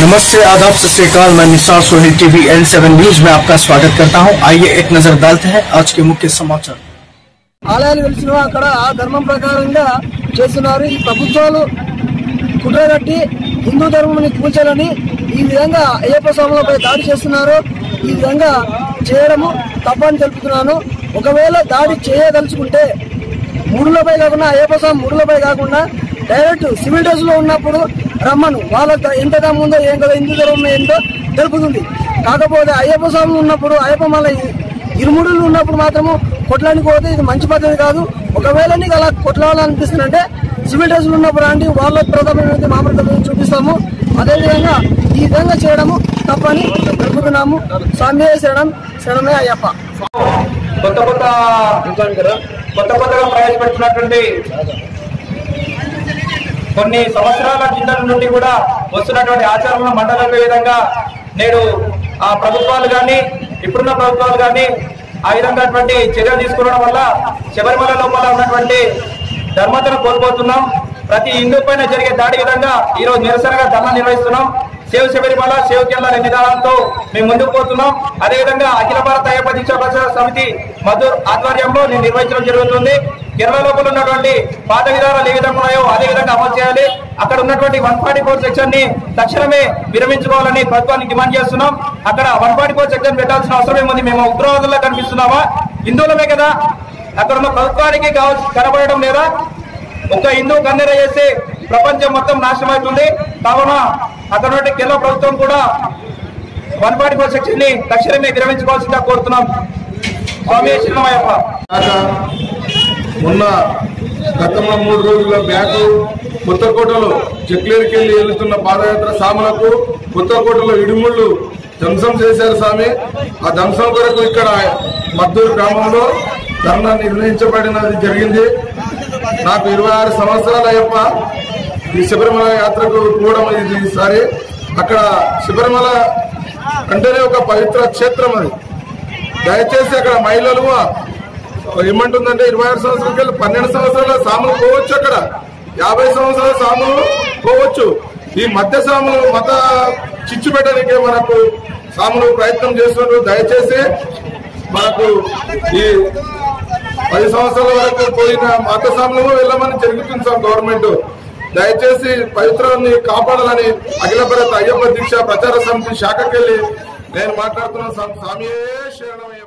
नमस्ते आदाब सत श्रीकाल मैं Nisar Sohail TV L seven news में आपका स्वागत करता हूं आइए एक नजर डालते हैं आज के मुख्य समाचार ఆలయాలు వెలిసిన అక్కడ ఆ ధర్మం ప్రకారంగా చేస్తున్నారు ఈ ప్రభుత్వాలు కుట్రగట్టి హిందూ ధర్మాన్ని కూల్చాలని ఈ విధంగా అయ్యప్ప స్వాములపై దాడి చేస్తున్నారు ఈ విధంగా చేయడము తప్పని తెలుపుతున్నాను ఒకవేళ దాడి చేయదలుచుకుంటే ముడులపై కాకుండా అయ్యప్ప స్వామి ముడులపై కాకుండా డైరెక్ట్ సివిల్ డ్రెస్లో ఉన్నప్పుడు రమ్మను. వాళ్ళ ఎంత దమ్ము ఉందో ఏం కదా హిందూ ధర్మం ఏంటో తెలుపుతుంది. కాకపోతే అయ్యప్ప స్వామి ఉన్నప్పుడు అయ్యప్ప మళ్ళీ ఇరుముడులు ఉన్నప్పుడు మాత్రము కొట్లానికి పోతే ఇది మంచి పద్ధతి కాదు. ఒకవేళ నీకు అలా కొట్లాడాలనిపిస్తుందంటే సివిల్ డ్రెస్లు ఉన్నప్పుడు అండి వాళ్ళ ప్రతాపం మా ప్రతాపం చూపిస్తాము. అదేవిధంగా ఈ విధంగా చేయడము తప్పని తెలుపుతున్నాము స్వామి శరణం శరణమే అయ్యప్ప. కొత్త కొత్త కొత్త కొత్తగా ప్రవేశపెడుతున్నటువంటి కొన్ని సంవత్సరాల కిందల నుండి కూడా వస్తున్నటువంటి ఆచరణలు మండలం విధంగా నేడు ఆ ప్రభుత్వాలు కానీ ఇప్పుడున్న ప్రభుత్వాలు కానీ ఆ విధంగాటువంటి చర్యలు తీసుకోవడం వల్ల శబరిమల లోపల ఉన్నటువంటి ధర్మతను కోల్పోతున్నాం. ప్రతి హిందూ పైన జరిగే దాడి విధంగా ఈరోజు నిరసనగా ధర్నా నిర్వహిస్తున్నాం. సేవ్ శబరిమల సేవ్ కేరళ అనే నిదానంతో మేము ముందుకు పోతున్నాం. అదేవిధంగా అఖిల భారత అయ్యప్ప దీక్షా ప్రచార సమితి మధుర్ ఆధ్వర్యంలో నేను నిర్వహించడం జరుగుతుంది. కేరళ లోపల ఉన్నటువంటి పాత విధానాలు ఏ విధంగా ఉన్నాయో అదే విధంగా అమలు చేయాలి. అక్కడ ఉన్నటువంటి వన్ ఫార్టీ ఫోర్ సెక్షన్ని తక్షణమే విరమించుకోవాలని ప్రభుత్వానికి డిమాండ్ చేస్తున్నాం. అక్కడ వన్ ఫార్టీ ఫోర్ సెక్షన్ పెట్టాల్సిన అవసరం ఏముంది? మేము ఉగ్రవాదుల్లో కనిపిస్తున్నామా? హిందువులమే కదా. అక్కడ ఉన్న ప్రభుత్వానికి కనబడడం లేదా? ఒక హిందూ కన్నెర చేస్తే ప్రపంచం మొత్తం నాశనం అవుతుంది. కావున అక్కడ నుండి కేంద్ర ప్రభుత్వం కూడా వన్ ఫార్టీ ఫోర్ సెక్షన్ని తక్షణమే విరమించుకోవాల్సిందిగా కోరుతున్నాం. స్వామి శరణమయ్యప్ప. మొన్న గతంలో మూడు రోజుల బ్యాక్ కొత్తకోటలో చెక్లేరుకి వెళ్ళి వెళ్తున్న పాదయాత్ర సాములకు కొత్తకోటలో ఇడిముళ్ళు ధ్వంసం చేశారు స్వామి. ఆ ధ్వంసం కొరకు ఇక్కడ మద్దూరు గ్రామంలో ధర్నా నిర్ణయించబడినది జరిగింది. నాకు ఇరవై ఆరు సంవత్సరాలు అయ్యప్ప. ఈ శబరిమల యాత్రకు పోవడం ఇది ఈసారి అక్కడ శబరిమల అంటేనే ఒక పవిత్ర క్షేత్రం అది. దయచేసి అక్కడ మహిళలు ఏమంటుందంటే ఇరవై ఆరు సంవత్సరాలకి వెళ్ళి పన్నెండు సంవత్సరాల సాములు పోవచ్చు అక్కడ. యాభై సంవత్సరాల సాములు పోవచ్చు. ఈ మధ్య సాములు మత చిచ్చు పెట్టడానికి మనకు సాములు ప్రయత్నం చేస్తున్నారు. దయచేసి మనకు ఈ పది సంవత్సరాల వరకు పోయిన మత సాములు వెళ్ళమని జరుగుతుంది సార్ గవర్నమెంట్. దయచేసి పవిత్రాన్ని కాపాడాలని అఖిల భారత అయ్యప్ప దీక్ష ప్రచార సమితి శాఖకెళ్ళి నేను మాట్లాడుతున్న స్వామి శరణమయ్య